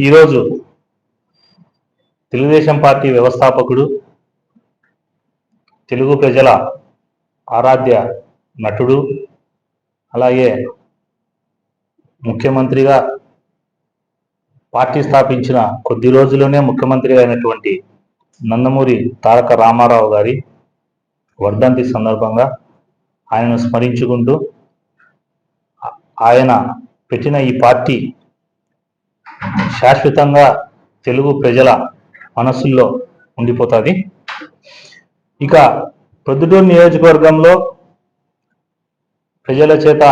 ఈరోజు తెలుగుదేశం పార్టీ వ్యవస్థాపకుడు తెలుగు ప్రజల ఆరాధ్య నటుడు అలాగే ముఖ్యమంత్రిగా పార్టీ స్థాపించిన కొద్ది రోజుల్లోనే ముఖ్యమంత్రి అయినటువంటి నందమూరి తారక రామారావు గారి వర్ధంతి సందర్భంగా ఆయనను స్మరించుకుంటూ ఆయన పెట్టిన ఈ పార్టీ శాశ్వతంగా తెలుగు ప్రజల మనసుల్లో ఉండిపోతుంది. ఇక ప్రొద్దుటూరు నియోజకవర్గంలో ప్రజల చేత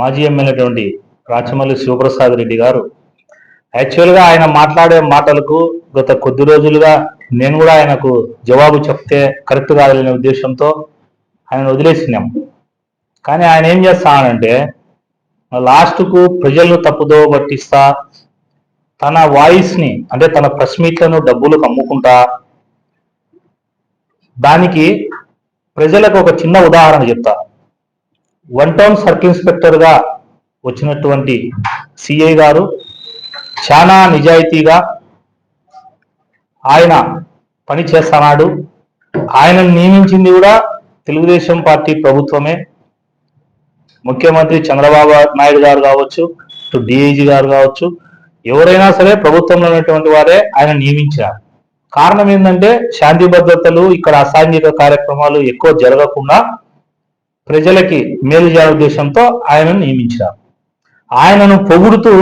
మాజీ ఎమ్మెల్యేటువంటి రాచమల్లి శివప్రసాద్ రెడ్డి గారు యాక్చువల్గా ఆయన మాట్లాడే మాటలకు గత కొద్ది రోజులుగా నేను కూడా ఆయనకు జవాబు చెప్తే కరెక్ట్ కాదనే ఉద్దేశంతో ఆయన వదిలేసినాం. కానీ ఆయన ఏం చేస్తానంటే లాస్ట్కు ప్రజలను తప్పుదోవ పట్టిస్తా తన వాయిస్ని అంటే తన ప్రెస్ మీట్లను డబ్బులకు అమ్ముకుంటా దానికి ప్రజలకు ఒక చిన్న ఉదాహరణ చెప్తా. వన్ టౌన్ సర్కిల్ ఇన్స్పెక్టర్గా వచ్చినటువంటి సిఐ గారు చాలా నిజాయితీగా ఆయన పని చేస్తున్నాడు ఆయన నియమించింది కూడా తెలుగుదేశం పార్టీ ప్రభుత్వమే. ముఖ్యమంత్రి చంద్రబాబు నాయుడు గారు కావచ్చు ఇటు డిఐజీ గారు కావచ్చు ఎవరైనా సరే ప్రభుత్వంలో ఉన్నటువంటి వారే ఆయన నియమించారు. కారణం ఏంటంటే శాంతి భద్రతలు ఇక్కడ అసాంఘిక కార్యక్రమాలు ఎక్కువ జరగకుండా ప్రజలకి మేలు చేయాల ఉద్దేశంతో ఆయనను నియమించారు. ఆయనను పొగుడుతూ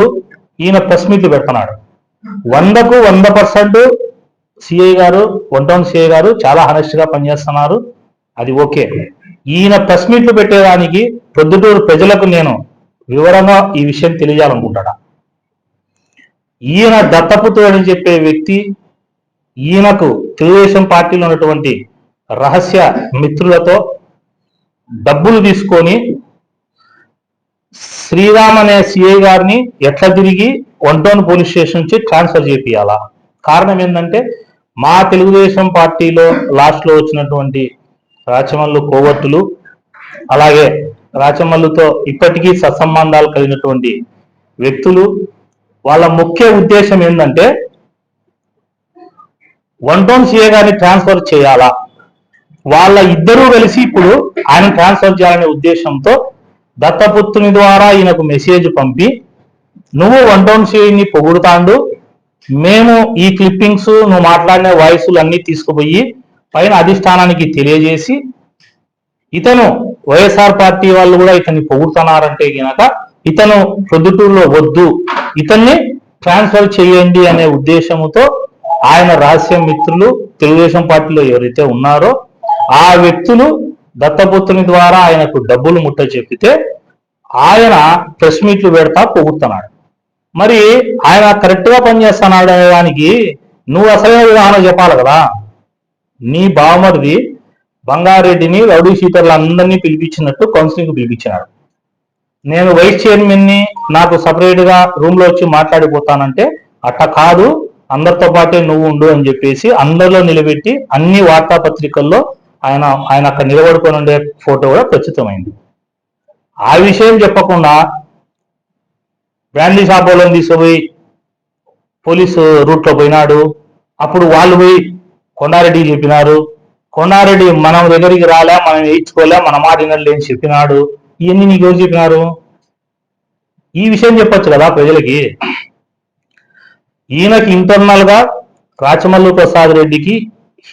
ఈయన ప్రెస్ మీట్లు పెడుతున్నాడు. వందకు వంద పర్సెంట్ సిఐ గారు వన్ టౌన్ సిఐ గారు చాలా హనెస్ట్గా పనిచేస్తున్నారు. అది ఓకే. ఈయన ప్రెస్ మీట్లు పెట్టేదానికి ప్రొద్దుటూరు ప్రజలకు నేను వివరంగా ఈ విషయం తెలియాలనుకుంటాడా ఈయన దత్తపుత్రుడు అని చెప్పే వ్యక్తి ఈయనకు తెలుగుదేశం పార్టీలో ఉన్నటువంటి రహస్య మిత్రులతో డబ్బులు తీసుకొని శ్రీరామ్ అనే సిఐ గారిని ఎట్లా తిరిగి వన్టౌన్ పోలీస్ స్టేషన్ నుంచి ట్రాన్స్ఫర్ చేపియాలా కారణం ఏంటంటే మా తెలుగుదేశం పార్టీలో లాస్ట్లో వచ్చినటువంటి రాచమల్లు కోవట్టులు అలాగే రాచమల్లుతో ఇప్పటికీ సత్సంబంధాలు కలిగినటువంటి వ్యక్తులు వాళ్ళ ముఖ్య ఉద్దేశం ఏంటంటే వన్ టౌన్ సిఏ గారిని ట్రాన్స్ఫర్ చేయాలా? వాళ్ళ ఇద్దరూ కలిసి ఇప్పుడు ఆయన ట్రాన్స్ఫర్ చేయాలనే ఉద్దేశంతో దత్తపుత్రుని ద్వారా ఈయనకు మెసేజ్ పంపి నువ్వు వన్ టౌన్ సిఐని పొగుడుతాండు మేము ఈ క్లిప్పింగ్స్ నువ్వు మాట్లాడిన వాయిస్లు అన్ని తీసుకుపోయి పైన అధిష్టానానికి తెలియజేసి ఇతను వైఎస్ఆర్ పార్టీ వాళ్ళు కూడా ఇతన్ని పొగుడుతున్నారంటే గనక ఇతను ప్రొద్దుటూరులో వద్దు ఇతన్ని ట్రాన్స్ఫర్ చేయండి అనే ఉద్దేశంతో ఆయన రహస్య మిత్రులు తెలుగుదేశం పార్టీలో ఎవరైతే ఉన్నారో ఆ వ్యక్తులు దత్తపుత్రుని ద్వారా ఆయనకు డబ్బులు ముట్ట చెప్పితే ఆయన ప్రెస్ మీట్లు పెడతా పొగుతున్నాడు మరి ఆయన కరెక్ట్గా పనిచేస్తున్నాడు అనే దానికి నువ్వు అసలైన విధానం చెప్పాలి కదా. నీ బావమరిది బంగారెడ్డిని రౌడీ షీటర్లు అందరినీ పిలిపించినట్టు కౌన్సిలింగ్ పిలిపించినాడు. నేను వైస్ చైర్మన్ని నాకు సపరేట్గా రూమ్లో వచ్చి మాట్లాడిపోతానంటే అట్ట కాదు అందరితో పాటే నువ్వు ఉండు అని చెప్పేసి అందరిలో నిలబెట్టి అన్ని వార్తాపత్రికల్లో ఆయన ఆయన అక్కడ నిలబడుకొని ఉండే ఫోటో కూడా ఖచ్చితమైంది ఆ విషయం చెప్పకుండా బ్రాండీ షాప్ తీసుకుపోయి పోలీసు రూట్లో పోయినాడు. అప్పుడు వాళ్ళు పోయి కొండారెడ్డి చెప్పినారు. కొండారెడ్డి మనం దగ్గరికి రాలే మనం వేయించుకోలే మన మాట వినలేని చెప్పినాడు. ఇవన్నీ నీకు ఎవరు చెప్పినారు? ఈ విషయం చెప్పొచ్చు కదా ప్రజలకి? ఈయనకి ఇంటర్నల్గా రాచమల్లు ప్రసాద్ రెడ్డికి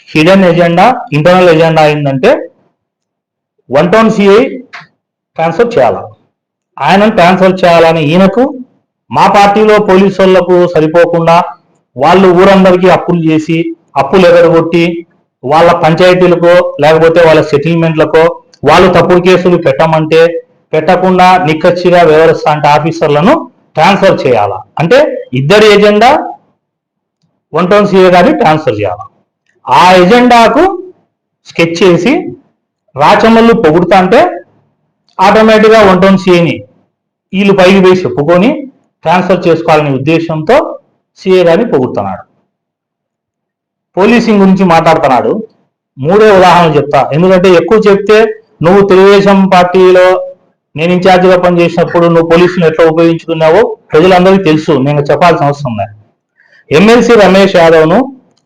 హిడెన్ ఎజెండా ఇంటర్నల్ ఎజెండా అయిందంటే వన్ టౌన్ సిఐ ట్రాన్స్ఫర్ చేయాలి? ఆయనను ట్రాన్స్ఫర్ చేయాలని ఈయనకు మా పార్టీలో పోలీసు వాళ్ళకు సరిపోకుండా వాళ్ళు ఊరందరికీ అప్పులు చేసి అప్పులు ఎగరగొట్టి వాళ్ళ పంచాయతీలకో లేకపోతే వాళ్ళ సెటిల్మెంట్లకో వాళ్ళు తప్పుడు కేసులు పెట్టమంటే పెట్టకుండా నిక్కచ్చిగా వ్యవహరిస్తా అంటే ఆఫీసర్లను ట్రాన్స్ఫర్ చేయాలా? అంటే ఇద్దరి ఎజెండా వన్ టౌన్ సీఏ గారిని ట్రాన్స్ఫర్ చేయాలి? ఆ ఎజెండాకు స్కెచ్ చేసి రాచమల్లు పొగుడుతా అంటే ఆటోమేటిక్గా వన్ టౌన్ సీఏని వీళ్ళు పైకి పోయి చెప్పుకొని ట్రాన్స్ఫర్ చేసుకోవాలనే ఉద్దేశంతో సీఏ గారిని పొగుడుతున్నాడు. పోలీసింగ్ గురించి మాట్లాడుతున్నాడు. మూడే ఉదాహరణలు చెప్తా. ఎందుకంటే ఎక్కువ చెప్తే నువ్వు తెలుగుదేశం పార్టీలో నేను ఇన్ఛార్జిగా పనిచేసినప్పుడు నువ్వు పోలీసులు ఎట్లా ఉపయోగించుకున్నావో ప్రజలందరికీ తెలుసు. నేను చెప్పాల్సిన అవసరం లేదు. ఎమ్మెల్సీ రమేష్ యాదవ్ను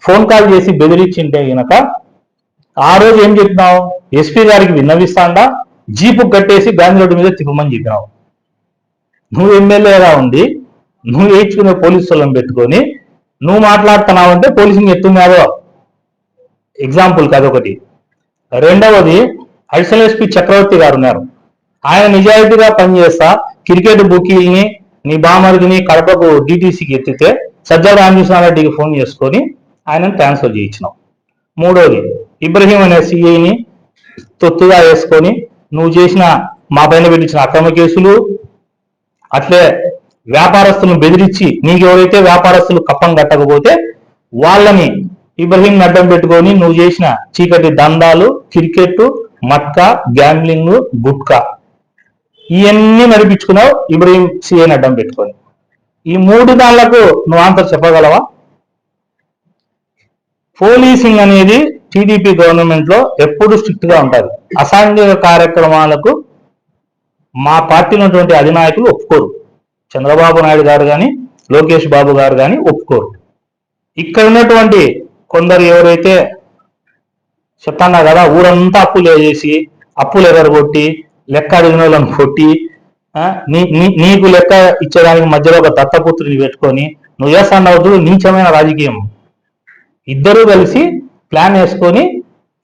ఫోన్ కాల్ చేసి బెదిరించింటే గనక ఆ రోజు ఏం చెప్పినావు? ఎస్పీ గారికి విన్నవిస్తాండా? జీపు కట్టేసి గాంధీ రోడ్డు మీద తిప్పమని చెప్పినావు. నువ్వు ఎమ్మెల్యేగా ఉండి నువ్వు వేయించుకునే పోలీసు స్థలం పెట్టుకొని నువ్వు మాట్లాడుతున్నావంటే పోలీసింగ్ ఎత్తున్నావో ఎగ్జాంపుల్ కదొకటి రెండవది అడిషనల్ ఎస్పీ చక్రవర్తి గారు ఉన్నారు. ఆయన నిజాయితీగా పనిచేస్తా క్రికెట్ బుకీల్ని నీ బామర్దిని కడపకు డిటీసీకి ఎత్తితే సజ్జా రామకృష్ణారెడ్డికి ఫోన్ చేసుకొని ఆయనను ట్రాన్స్ఫర్ చేయించినావు మూడోది ఇబ్రహీం అనే సిఐని తొత్తుగా వేసుకొని నువ్వు చేసిన మా పైన పెట్టించిన అక్రమ కేసులు అట్లే వ్యాపారస్తులను బెదిరించి నీకు ఎవరైతే వ్యాపారస్తులు కప్పం కట్టకపోతే వాళ్ళని ఇబ్రహీం అడ్డం పెట్టుకొని నువ్వు చేసిన చీకటి దందాలు క్రికెట్ మట్కా గ్యాంబ్లింగ్ గుట్కా. ఇవన్నీ నడిపించుకున్నావు ఇబ్రహీం సిఐని అడ్డం పెట్టుకొని. ఈ మూడు దానిలకు నువ్వు ఆన్సర్ చెప్పగలవా? పోలీసింగ్ అనేది టీడీపీ గవర్నమెంట్లో ఎప్పుడు స్ట్రిక్ట్గా ఉంటారు అసాంఘిక కార్యక్రమాలకు మా పార్టీలో ఉన్నటువంటి అధినాయకులు ఒప్పుకోరు. చంద్రబాబు నాయుడు గారు కానీ లోకేష్ బాబు గారు కానీ ఒప్పుకోరు. ఇక్కడ ఉన్నటువంటి కొందరు ఎవరైతే చెప్తాన్నా కదా ఊరంతా అప్పులు వేసేసి అప్పులు ఎగరగొట్టి లెక్క అడిగిన వాళ్ళని కొట్టి నీకు లెక్క ఇచ్చేదానికి మధ్యలో ఒక దత్తపుత్రుని పెట్టుకొని నువ్వు చేస్తాడు నీచమైన రాజకీయం. ఇద్దరూ కలిసి ప్లాన్ వేసుకొని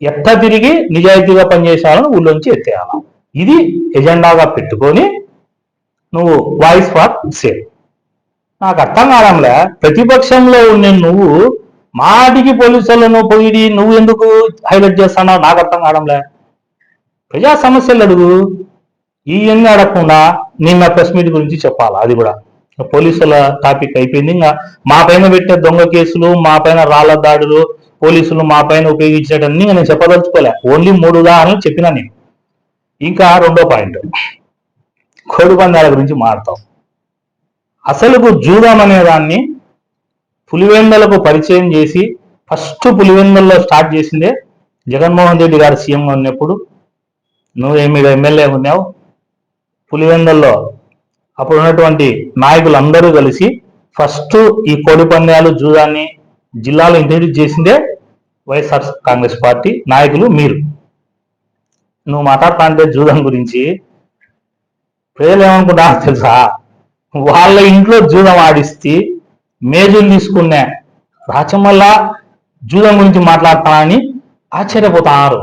ఎత్త తిరిగి నిజాయితీగా పనిచేసేవాళ్ళని ఊళ్ళోంచి ఎత్తేయాల. ఇది ఎజెండాగా పెట్టుకొని నువ్వు వాయిస్ ఫార్ సేవ్ నాకు అర్థం కావడంలే. ప్రతిపక్షంలో ఉండే నువ్వు మాటికి పోలీసులను పోయి నువ్వు ఎందుకు హైలైట్ చేస్తున్నావు? నాకు అర్థం కావడంలే. ప్రజా సమస్యలు అడుగు. ఇవన్నీ అడగకుండా నిన్న ప్రెస్ మీట్ గురించి చెప్పాలి? అది కూడా. పోలీసుల టాపిక్ అయిపోయింది. ఇంకా మా పైన పెట్టిన దొంగ కేసులు మా పైన రాళ్ళ దాడులు పోలీసులు మా పైన ఉపయోగించేటన్ని నేను చెప్పదలుచుకోలే. ఓన్లీ మూడు ఉదాహరణలు చెప్పినా నేను. ఇంకా రెండో పాయింట్. కోడి పందాల గురించి మాడతాం అసలుకు జూదం అనే దాన్ని పులివెందలకు పరిచయం చేసి ఫస్ట్ పులివెందల్లో స్టార్ట్ చేసిందే జగన్మోహన్ రెడ్డి గారు సీఎంగా ఉన్నప్పుడు. నువ్వు ఎనిమిది ఎమ్మెల్యే ఉన్నావు? పులివెందల్లో అప్పుడు ఉన్నటువంటి నాయకులందరూ కలిసి ఫస్ట్ ఈ కోడి పందాలు జూదాన్ని జిల్లాలో ఇంట్రడ్యూస్ చేసిందే వైఎస్ఆర్ కాంగ్రెస్ పార్టీ నాయకులు మీరు. నువ్వు మాట్లాడుతుంటే జూదం గురించి ప్రజలు ఏమనుకుంటారో తెలుసా? వాళ్ళ ఇంట్లో జూదం ఆడిస్తే మేజులు తీసుకునే రాచమల్ల జూదం గురించి మాట్లాడతానని ఆశ్చర్యపోతున్నారు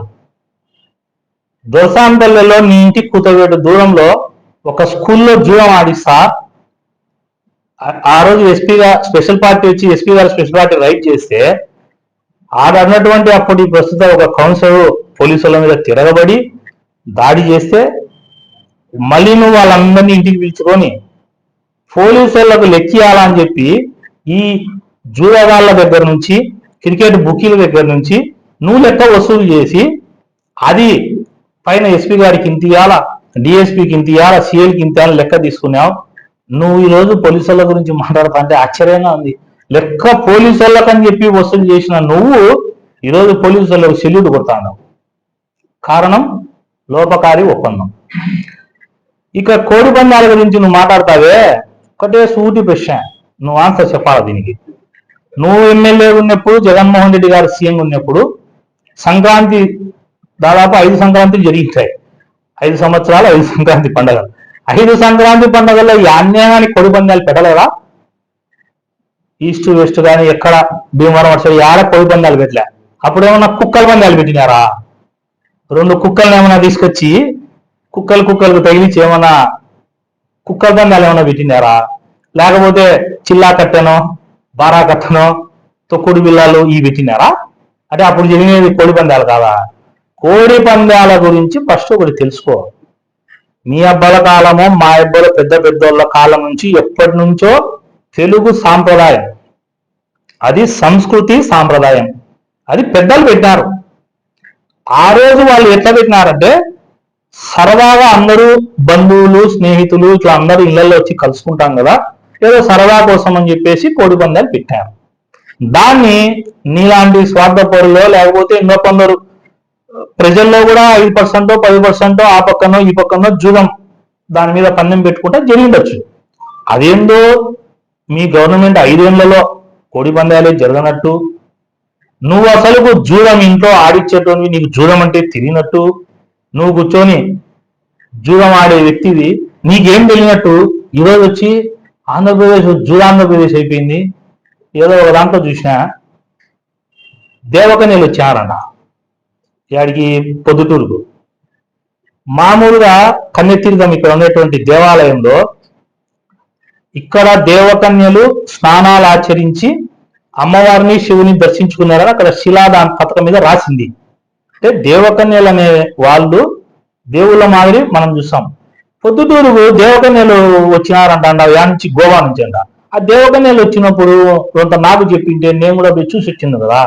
దొరసాంపల్లెలో నీ ఇంటి కూతవేటు దూరంలో ఒక స్కూల్లో జూదం ఆడిస్తా. ఆ- ఆ రోజు గారు స్పెషల్ పార్టీ వచ్చి ఎస్పీ గారు స్పెషల్ పార్టీ రైట్ చేస్తే ఆడ అన్నటువంటి అప్పటి ప్రస్తుత ఒక కౌన్సిలర్ పోలీసుల మీద తిరగబడి దాడి చేస్తే మళ్ళీ నువ్వు వాళ్ళందరినీ ఇంటికి పిలుచుకొని పోలీసులకు లెక్కియాలని చెప్పి ఈ జూదగాళ్ళ దగ్గర నుంచి క్రికెట్ బుకీల దగ్గర నుంచి నువ్వు లెక్క వసూలు చేసి అది పైన ఎస్పీ గారికి ఇంత ఇయ్యాలా డిఎస్పీకి ఇంత ఇవ్వాల సిఎల్కి ఇంత లెక్క తీసుకున్నావు. నువ్వు ఈరోజు పోలీసు పోలీసుల గురించి మాట్లాడుతా అంటే ఆశ్చర్యంగా ఉంది. లెక్క పోలీసు వాళ్ళకని చెప్పి వసూలు చేసిన నువ్వు ఈరోజు పోలీసులకు సెల్యూట్ కొడతాను కారణం లోపకారి ఒప్పందం. ఇక కోడి పందాల గురించి నువ్వు మాట్లాడతావే? ఒకటే సూటి ప్రశ్న. నువ్వు ఆన్సర్ చెప్పాలి దీనికి? నువ్వు ఎమ్మెల్యే ఉన్నప్పుడు జగన్మోహన్ రెడ్డి గారు సీఎం ఉన్నప్పుడు సంక్రాంతి దాదాపు ఐదు సంక్రాంతులు జరిగించాయి. ఐదు సంవత్సరాలు ఐదు సంక్రాంతి పండుగలు. ఐదు సంక్రాంతి పండుగల్లో ఈ అన్యాయానికి పందాలు పెట్టలేదా? ఈస్ట్ వెస్ట్ కానీ ఎక్కడ భీమవరం వచ్చారు ఆడ కోడి పందాలు పెట్టలే. అప్పుడేమన్నా కుక్కల పందాలు పెట్టినారా? రెండు కుక్కల్ని ఏమైనా తీసుకొచ్చి కుక్కలు కుక్కలకు తగిలించి ఏమన్నా కుక్కల పందాలు ఏమైనా పెట్టినారా? లేకపోతే చిల్లా కట్టెనో బారా కట్టెనో తొక్కుడు బిల్లాలు ఇవి పెట్టినారా? అంటే అప్పుడు జరిగినది కోడి పందాలు కాదా? కోడి పందాల గురించి ఫస్ట్ ఒకటి తెలుసుకో. మీ అబ్బల కాలము మా అబ్బల పెద్ద పెద్దోళ్ళ కాలం నుంచి ఎప్పటి నుంచో తెలుగు సాంప్రదాయం. అది సంస్కృతి సాంప్రదాయం. అది పెద్దలు పెట్టినారు. ఆ రోజు వాళ్ళు ఎట్లా పెట్టినారంటే సరదాగా అందరూ బంధువులు స్నేహితులు ఇట్లా అందరూ ఇళ్ళలో వచ్చి కలుసుకుంటాం కదా ఏదో సరదా కోసం అని చెప్పేసి కోడి పందాలు పెట్టారు. దాన్ని నీలాంటి స్వార్థ స్వార్థపరులో లేకపోతే ఇంకో కొందరు ప్రజల్లో కూడా ఐదు పర్సెంట్ పది పర్సెంట్ ఆ పక్కనో ఈ పక్కనో జూదం దాని మీద పందెం పెట్టుకుంటే జరిగిండొచ్చు. అదేందో మీ గవర్నమెంట్ ఐదేళ్ళలో కోడి పందాలే జరగనట్టు నువ్వు అసలు జూదం ఇంట్లో ఆడిచ్చేటోని నీకు జూదం అంటే తిరిగినట్టు నువ్వు కూర్చొని జూదం ఆడే వ్యక్తివి నీకేం తెలియనట్టు ఈరోజు వచ్చి ఆంధ్రప్రదేశ్ జూదాంధ్రప్రదేశ్ అయిపోయింది. ఏదో ఒక దాంట్లో చూసినా దేవకన్యలు వచ్చారన్న ఇక్కడికి పొద్దుటూరుకు. మామూలుగా కన్నెతీర్థం ఇక్కడ ఉన్నటువంటి దేవాలయంలో ఇక్కడ దేవకన్యలు స్నానాలు ఆచరించి అమ్మవారిని శివుని దర్శించుకున్నారని అక్కడ శిలాదాన్ పథకం మీద రాసింది. అంటే దేవకన్యలు అనే వాళ్ళు దేవుళ్ళ మాదిరి మనం చూసాం. పొద్దుటూరు దేవకన్యలు వచ్చినారంట అండ యా నుంచి గోవా నుంచి అంట. ఆ దేవకన్యలు వచ్చినప్పుడు కొంత నాకు చెప్పింటే నేను కూడా పోయి చూసి వచ్చింది కదా.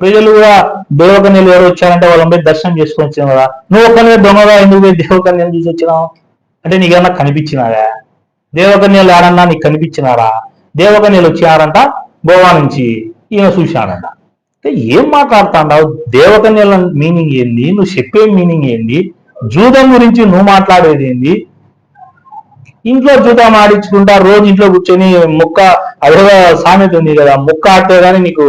ప్రజలు కూడా దేవకన్యలు ఎవరు వచ్చారంటే వాళ్ళని పోయి దర్శనం చేసుకొని వచ్చింది కదా. నువ్వు ఒక్కనే దొంగగా ఎందుకు పోయి దేవకన్యలు చూసి వచ్చినావు? అంటే నీకేమన్నా కనిపించినారా? దేవకన్యలు ఆడన్నా నీకు కనిపించినారా? దేవకన్యలు వచ్చినారంట గోవా నుంచి. ఈయన చూశాడంట అంటే ఏం మాట్లాడుతాండావు? దేవకన్యల మీనింగ్ ఏంది? నువ్వు చెప్పే మీనింగ్ ఏంది? జూదం గురించి నువ్వు మాట్లాడేది ఏంది? ఇంట్లో జూదం ఆడించుకుంటా రోజు ఇంట్లో కూర్చొని ముక్క అదే సామెత ఉంది కదా ముక్క ఆడితే గానీ నీకు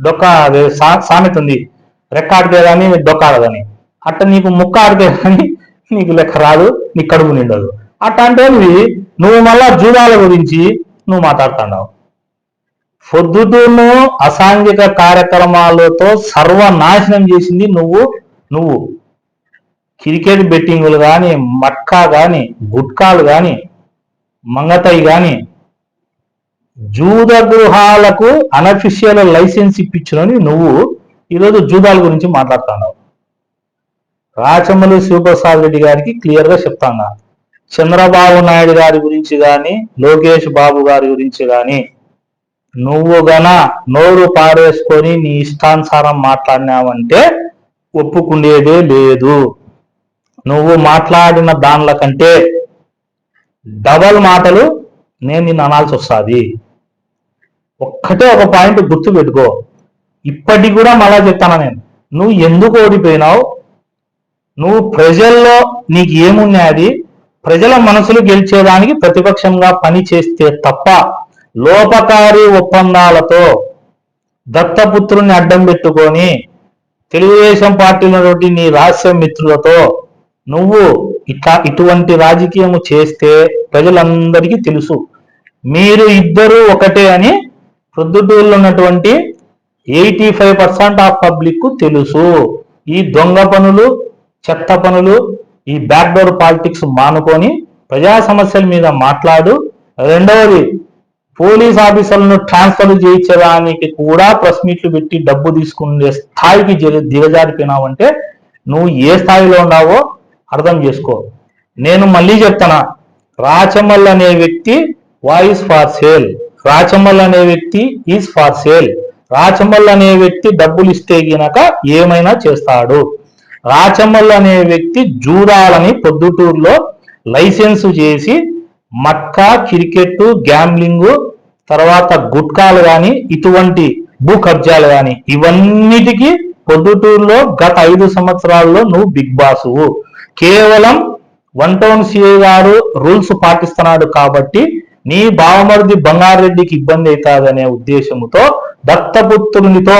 డొక్క అదే సా- సామెత ఉంది. రెక్క ఆడితే గానీ డొక్క ఆడదని. అట్ట నీకు ముక్క ఆడితే గానీ నీకు లెక్క రాదు నీ కడుపు నిండదు. అట్లాంటివి నువ్వు మళ్ళా జూదాల గురించి నువ్వు మాట్లాడుతున్నావు. పొద్దుటూరును అసాంఘిక కార్యక్రమాలతో సర్వనాశనం చేసింది నువ్వు నువ్వు. క్రికెట్ బెట్టింగులు కానీ మట్కా కానీ గుట్కాలు కానీ మంగతయి కానీ జూద గృహాలకు అనఫిషియల్ లైసెన్స్ ఇప్పించునని నువ్వు ఈరోజు జూదాల గురించి మాట్లాడుతున్నావు. రాచమల్లి శివప్రసాద్ రెడ్డి గారికి క్లియర్గా చెప్తాను చంద్రబాబు నాయుడు గారి గురించి కానీ లోకేష్ బాబు గారి గురించి కానీ నువ్వు గన నోరు పారేసుకొని నీ ఇష్టానుసారం మాట్లాడినావంటే ఒప్పుకునేదే లేదు. నువ్వు మాట్లాడిన దానిల కంటే డబల్ మాటలు నేను నిన్ను అనాల్సి వస్తుంది. ఒక్కటే ఒక పాయింట్ గుర్తు పెట్టుకో. ఇప్పటికి కూడా మళ్ళా చెప్తాను నేను. నువ్వు ఎందుకు ఓడిపోయినావు? నువ్వు ప్రజల్లో నీకు ఏమున్నాయి ప్రజల మనసులు గెలిచేదానికి ప్రతిపక్షంగా పని చేస్తే తప్ప లోపకారి ఒప్పందాలతో దత్తపుత్రుని అడ్డం పెట్టుకొని తెలుగుదేశం పార్టీలతోటి నీ రహస్య మిత్రులతో నువ్వు ఇట్లా ఇటువంటి రాజకీయము చేస్తే ప్రజలందరికీ తెలుసు. మీరు ఇద్దరు ఒకటే అని ప్రొద్దుటూరులో ఉన్నటువంటి eighty five percent of public తెలుసు. ఈ దొంగ పనులు చెత్త పనులు ఈ బ్యాక్డోర్ పాలిటిక్స్ మానుకొని ప్రజా సమస్యల మీద మాట్లాడు. రెండవది పోలీస్ ఆఫీసర్లను ట్రాన్స్ఫర్ చేయించడానికి కూడా ప్రెస్ మీట్లు పెట్టి డబ్బు తీసుకునే స్థాయికి జరి- దిగజారిపోయినావంటే నువ్వు ఏ స్థాయిలో ఉన్నావో అర్థం చేసుకో. నేను మళ్ళీ చెప్తానా? రాచమల్ అనే వ్యక్తి వాయిస్ ఫార్ సేల్ రాచమల్ అనే వ్యక్తి ఈజ్ ఫార్ సేల్ రాచమల్ అనే వ్యక్తి డబ్బులు ఇస్తే గినక ఏమైనా చేస్తాడు. రాచమల్ అనే వ్యక్తి జూడాలని పొద్దుటూరులో లైసెన్స్ చేసి మట్కా క్రికెట్ గ్యాంబ్లింగ్ తర్వాత గుట్కాలు కానీ ఇటువంటి భూ కబ్జాలు కానీ ఇవన్నిటికీ పొద్దుటూరులో గత ఐదు సంవత్సరాల్లో నువ్వు బిగ్ బాసువు కేవలం వన్ టౌన్ సిఐ గారు రూల్స్ పాటిస్తున్నాడు కాబట్టి నీ బావమరిది బంగారెడ్డికి ఇబ్బంది అవుతాదనే ఉద్దేశంతో దత్తపుత్రునితో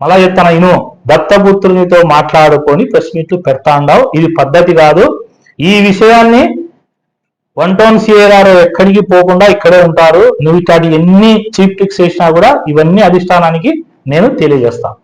మళ్ళా చెప్తాను ఇను దత్తపుత్రునితో మాట్లాడుకొని ప్రెస్ మీట్లు పెడతాండావు. ఇది పద్ధతి కాదు. ఈ విషయాన్ని వన్ టౌన్ సిఏ గారు ఎక్కడికి పోకుండా ఇక్కడే ఉంటారు. నువ్వు ఇట్లాంటి ఎన్ని చీప్ ట్రిక్స్ చేసినా కూడా ఇవన్నీ అధిష్టానానికి నేను తెలియజేస్తాను